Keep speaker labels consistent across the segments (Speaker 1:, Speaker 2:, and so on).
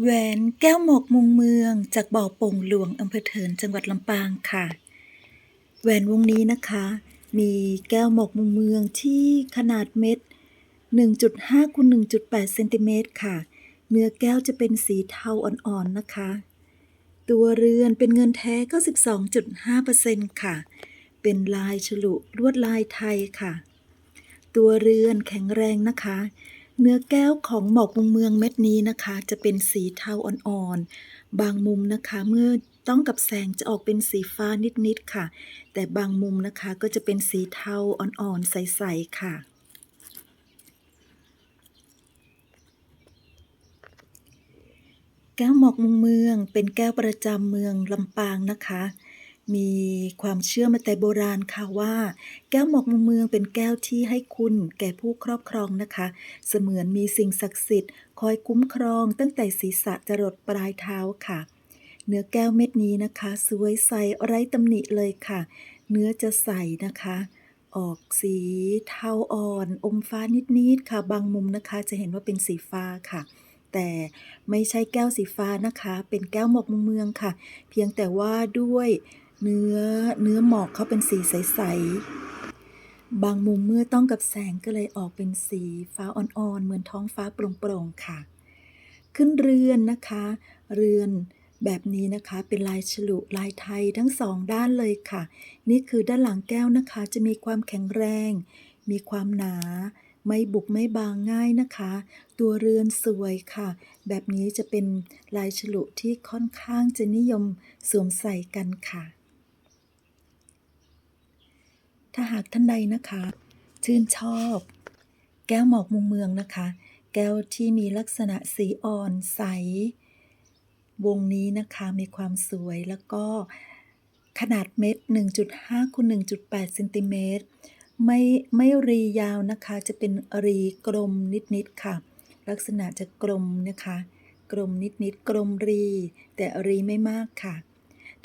Speaker 1: แหวนแก้วหมอกมุงเมือง จากบ่อป่งหลวงอำเภอเถินจังหวัดลำปางค่ะ แหวนวงนี้นะคะ มีแก้วหมอกมุงเมืองที่ขนาดเม็ด 1.5คูณ1.8เซนติเมตรค่ะ เนื้อแก้วจะเป็นสีเทาอ่อนๆนะคะ ตัวเรือนเป็นเงินแท้92.5%ค่ะ เป็นลายฉลุลวดลายไทยค่ะ ตัวเรือนแข็งแรงนะคะ เนื้อแก้วของหมอกมุงเมืองเม็ดนี้นะคะ จะเป็นสีเทาอ่อนๆ บางมุมนะคะเมื่อต้องกับแสงจะออกเป็นสีฟ้านิดๆค่ะ แต่บางมุมนะคะก็จะเป็นสีเทาอ่อนๆ ใสๆค่ะ แก้วหมอกมุงเมืองเป็นแก้วประจำเมืองลำปางนะคะ มีความเชื่อมาแต่โบราณค่ะว่า แก้วหมอกมุงเมืองเป็นแก้วที่ให้คุณแก่ผู้ครอบครองนะคะ เสมือนมีสิ่งศักดิ์สิทธิ์คอยคุ้มครองตั้งแต่ศีรษะจรดปลายเท้าค่ะ เนื้อแก้วเม็ดนี้นะคะ สวยใสไร้ตำหนิเลยค่ะ เนื้อจะใสนะคะ ออกสีเทาอ่อน อมฟ้านิดๆค่ะ บางมุมนะคะจะเห็นว่าเป็นสีฟ้าค่ะแต่ไม่ใช่แก้วสีฟ้านะคะ เป็นแก้วหมอกมุมเมืองค่ะ เพียงแต่ว่าด้วย เนื้อเนื้อหมอกเขาเป็นสีใส ๆ บางมุมเมื่อต้องกับแสงก็เลยออกเป็นสีฟ้าอ่อนๆ เหมือนท้องฟ้าโปร่งๆ ค่ะ ขึ้นเรือนนะคะ เรือนแบบนี้นะคะเป็นลายฉลุลายไทยทั้งสองด้านเลยค่ะ นี่คือด้านหลังแก้วนะคะ จะมีความแข็งแรง มีความหนา ไม่บุกไม่บางง่ายนะคะ ตัวเรือนสวยค่ะ แบบนี้จะเป็นลายฉลุที่ค่อนข้างจะนิยมสวมใส่กันค่ะ ถ้าหากท่านใดนะคะ ชื่นชอบ แก้วหมอกมุมเมืองนะคะ แก้วที่มีลักษณะสีอ่อนใส วงนี้นะคะมีความสวยแล้วก็ขนาดเม็ด 1.5คูณ1.8เซนติเมตรไม่ไม่รียาวนะคะ จะเป็นรีกลมนิด ๆ ค่ะ ลักษณะจะกลมนะคะ กลมนิด ๆ กลมรี แต่รีไม่มากค่ะ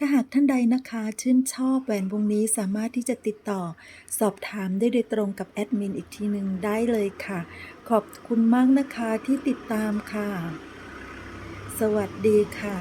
Speaker 1: ถ้าหากท่านใดนะคะชื่นชอบแหวนวงนี้สามารถที่จะติดต่อ สอบถามได้โดยตรงกับแอดมินอีกทีหนึ่งได้เลยค่ะ ขอบคุณมากนะคะที่ติดตามค่ะ สวัสดีค่ะ